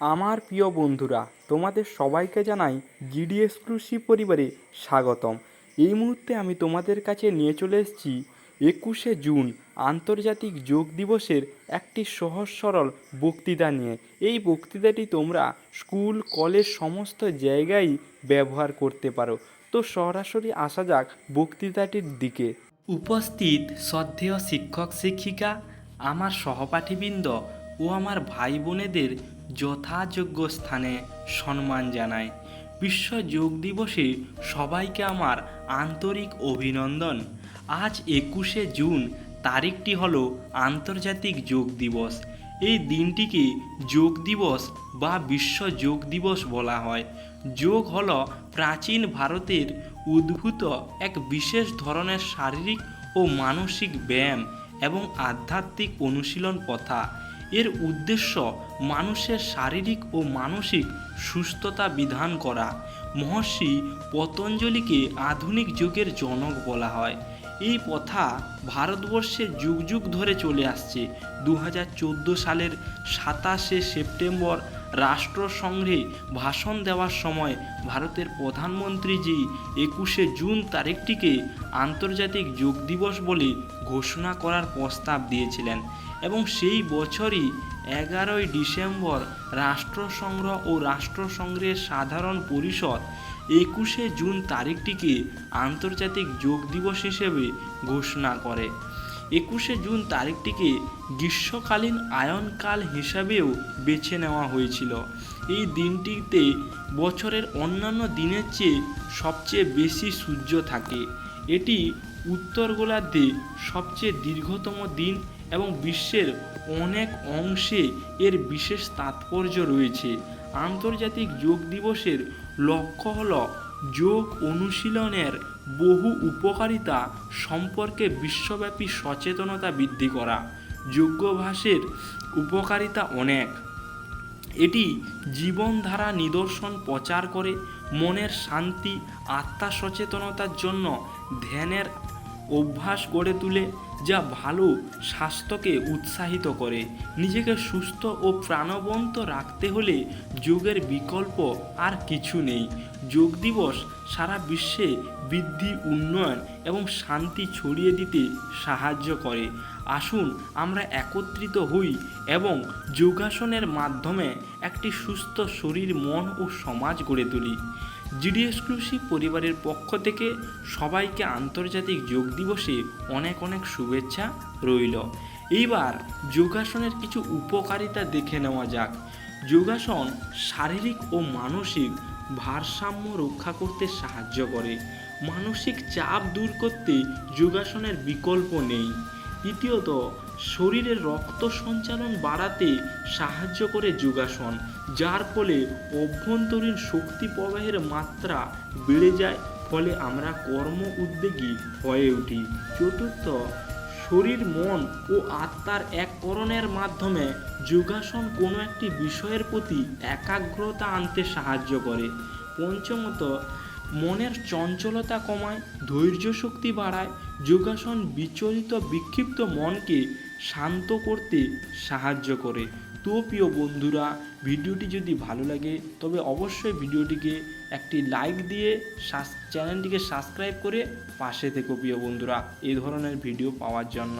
আমার প্রিয় বন্ধুরা, তোমাদের সবাইকে জানাই জিডি এক্সক্লুসিভ পরিবারে স্বাগতম। এই মুহূর্তে আমি তোমাদের কাছে নিয়ে চলে এসেছি একুশে জুন আন্তর্জাতিক যোগ দিবসের একটি সহজ সরল বক্তৃতা নিয়ে। এই বক্তৃতাটি তোমরা স্কুল, কলেজ সমস্ত জায়গায় ব্যবহার করতে পারো। তো সরাসরি আসা যাক বক্তৃতাটির দিকে। উপস্থিত শ্রদ্ধেয় শিক্ষক শিক্ষিকা আমার সহপাঠীবৃন্দ ও আমার ভাই বোনেদের যথাযোগ্য স্থানে সম্মান জানাই বিশ্ব যোগ দিবসে সবাইকে আমার আন্তরিক অভিনন্দন। আজ একুশে জুন, তারিখটি হল আন্তর্জাতিক যোগ দিবস। এই দিনটিকে যোগ দিবস বা বিশ্ব যোগ দিবস বলা হয়। যোগ হল প্রাচীন ভারতের উদ্ভূত এক বিশেষ ধরনের শারীরিক ও মানসিক ব্যায়াম এবং আধ্যাত্মিক অনুশীলন প্রথা। এর উদ্দেশ্য মানুষের শারীরিক ও মানসিক সুস্থতা বিধান করা। মহর্ষি পতঞ্জলিকে আধুনিক যুগের জনক বলা হয়। এই প্রথা ভারতবর্ষে যুগ যুগ ধরে চলে আসছে। দু হাজার চোদ্দ সালের সাতাশে সেপ্টেম্বর রাষ্ট্রসংঘে ভাষণ দেওয়ার সময় ভারতের প্রধানমন্ত্রীজি একুশে জুন তারিখটিকে আন্তর্জাতিক যোগ দিবস বলে ঘোষণা করার প্রস্তাব দিয়েছিলেন এবং সেই বছরই এগারোই ডিসেম্বর রাষ্ট্রসংঘ ও রাষ্ট্রসংঘের সাধারণ পরিষদ একুশে জুন তারিখটিকে আন্তর্জাতিক যোগ দিবস হিসেবে ঘোষণা করে। একুশে জুন তারিখটিকে গ্রীষ্মকালীন আয়নকাল হিসাবেও বেছে নেওয়া হয়েছিল। এই দিনটিতে বছরের অন্যান্য দিনের চেয়ে সবচেয়ে বেশি সূর্য থাকে। এটি উত্তর গোলার্ধে সবচেয়ে দীর্ঘতম দিন এবং বিশ্বের অনেক অংশে এর বিশেষ তাৎপর্য রয়েছে। আন্তর্জাতিক যোগ দিবসের লক্ষ্য হল যোগ অনুশীলনের বহু উপকারিতা সম্পর্কে বিশ্বব্যাপী সচেতনতা বৃদ্ধি করা। যোগ্যভাসের উপকারিতা অনেক। এটি জীবনধারা নিদর্শন প্রচার করে, মনের শান্তি, আত্মা সচেতনতার জন্য ধ্যানের অভ্যাস গড়ে তুলে, যা ভালো স্বাস্থ্যকে উৎসাহিত করে। নিজেকে সুস্থ ও প্রাণবন্ত রাখতে হলে যোগের বিকল্প আর কিছু নেই। যোগ দিবস সারা বিশ্বে বৃদ্ধি, উন্নয়ন এবং শান্তি ছড়িয়ে দিতে সাহায্য করে। আসুন, আমরা একত্রিত হই এবং যোগাসনের মাধ্যমে একটি সুস্থ শরীর, মন ও সমাজ গড়ে তুলি। জিডি এক্সক্লুসিভ পরিবারের পক্ষ থেকে সবাইকে আন্তর্জাতিক যোগ দিবসে অনেক অনেক শুভেচ্ছা রইল। এইবার যোগাসনের কিছু উপকারিতা দেখে নেওয়া যাক। যোগাসন শারীরিক ও মানসিক ভারসাম্য রক্ষা করতে সাহায্য করে। মানসিক চাপ দূর করতে যোগাসনের বিকল্প নেই। দ্বিতীয়ত শরীরের রক্ত সঞ্চালন বাড়াতে সাহায্য করে যোগাসন, যার ফলে অভ্যন্তরীণ শক্তি প্রবাহের মাত্রা বেড়ে যায়, ফলে আমরা কর্ম উদ্যোগী হয়ে উঠি। চতুর্থ, শরীর, মন ও আত্মার এককরণের মাধ্যমে যোগাসন কোনো একটি বিষয়ের প্রতি একাগ্রতা আনতে সাহায্য করে। পঞ্চমত, মনের চঞ্চলতা কমায় ধৈর্য শক্তি বাড়ায়। যোগাসন বিচলিত বিক্ষিপ্ত মনকে শান্ত করতে সাহায্য করে। তো প্রিয় বন্ধুরা, ভিডিওটি যদি ভালো লাগে, তবে অবশ্যই ভিডিওটিকে একটি লাইক দিয়ে চ্যানেলটিকে সাবস্ক্রাইব করে পাশে থেকো প্রিয় বন্ধুরা এই ধরনের ভিডিও পাওয়ার জন্য।